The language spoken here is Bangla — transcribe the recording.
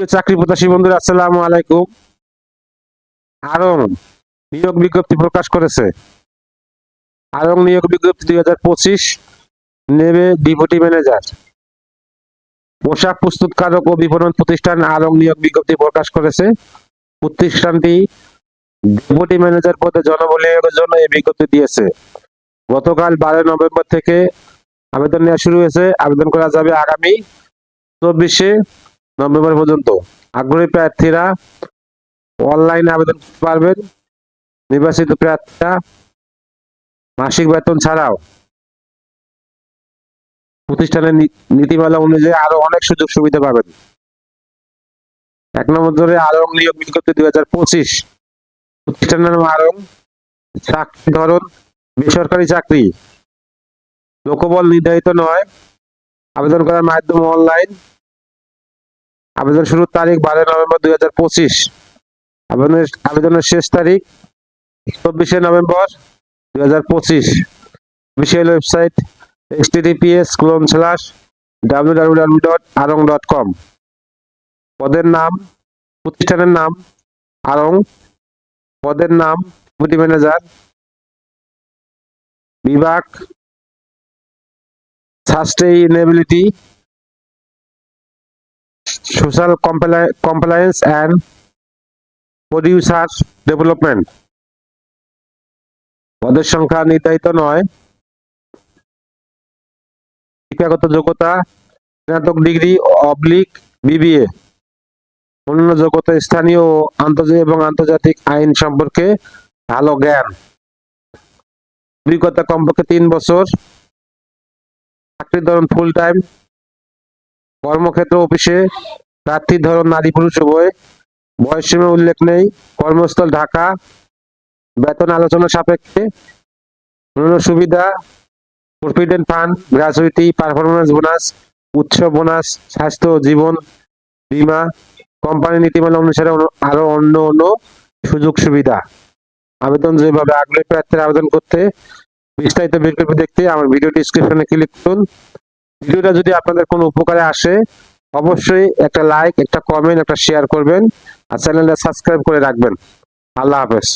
চাকরি প্রত্যাশী বন্ধুরা, আসসালামু আলাইকুম। আরং নিয়োগ বিজ্ঞপ্তি প্রকাশ করেছে। আরং নিয়োগ বিজ্ঞপ্তি দুই হাজার পঁচিশ নেবে ডিপুটি ম্যানেজার। পোশাক প্রস্তুতকারক ও বিপণন প্রতিষ্ঠান আরং নিয়োগ বিজ্ঞপ্তি প্রকাশ করেছে। প্রতিষ্ঠানটি ডেপুটি ম্যানেজার পদে জনবলিয়োগের জন্য এই বিজ্ঞপ্তি দিয়েছে। গতকাল বারোই নভেম্বর থেকে আবেদন নেওয়া শুরু হয়েছে। আবেদন করা যাবে আগামী চব্বিশে নভেম্বর পর্যন্ত। আগ্রহী প্রার্থীরা অনলাইনে আবেদন করতে পারবেন। নির্বাচিত প্রার্থীরা মাসিক বেতন ছাড়াও প্রতিষ্ঠানের নীতিমালা অনুযায়ী আরও অনেক সুযোগ সুবিধা পাবেন। এক নম্বর ধরে আরং নিয়োগ বিজ্ঞপ্তি দুই হাজার পঁচিশ। প্রতিষ্ঠানের আরং চাকরি ধরন বেসরকারি চাকরি। লোকবল নির্ধারিত নয়। আবেদন করার মাধ্যম অনলাইন। আবেদন শুরুর তারিখ বারোই নভেম্বর দুই হাজার পঁচিশ। আবেদনের আবেদনের শেষ তারিখ চব্বিশে নভেম্বর দুই হাজার পঁচিশ। Official website H TDPS colon slash W W W dot Aarong dot com পদের নাম, প্রতিষ্ঠানের নাম আরং পদের নাম ডেপুটি ম্যানেজার বিভাগ sustainability social compliance and producer development পদের সংখ্যা নির্ধারিত নয়। শিক্ষাগত যোগ্যতা, স্নাতক ডিগ্রি অবলিক বিবিএ অন্যান্য যোগ্যতা স্থানীয় ও আন্তর্জাতিক এবং আন্তর্জাতিক আইন সম্পর্কে ভালো জ্ঞান। অভিজ্ঞতা কমপক্ষে তিন বছর। চাকরির ধরন ফুল টাইম কর্মক্ষেত্র অফিসে প্রার্থীর ধরন নারী পুরুষ উভয়। বয়সসীমা উল্লেখ নেই। কর্মস্থল ঢাকা। বেতন আলোচনা সাপেক্ষে সুবিধা, provident fund gratuity performance bonus উৎসব বোনাস, স্বাস্থ্য, জীবন বীমা, কোম্পানি নীতিমালা অনুসারে আরও অন্য অন্য সুযোগ সুবিধা। আবেদন যেভাবে আগ্রহী প্রার্থীরা আবেদন করতে, বিস্তারিত বিজ্ঞপ্তি দেখতে আমার ভিডিও ডিসক্রিপশনে ক্লিক করুন। ভিডিওটা যদি আপনাদের কোনো উপকারে আসে, অবশ্যই একটা লাইক একটা কমেন্ট একটা শেয়ার করবেন আর চ্যানেলটা সাবস্ক্রাইব করে রাখবেন। আল্লাহ হাফেজ।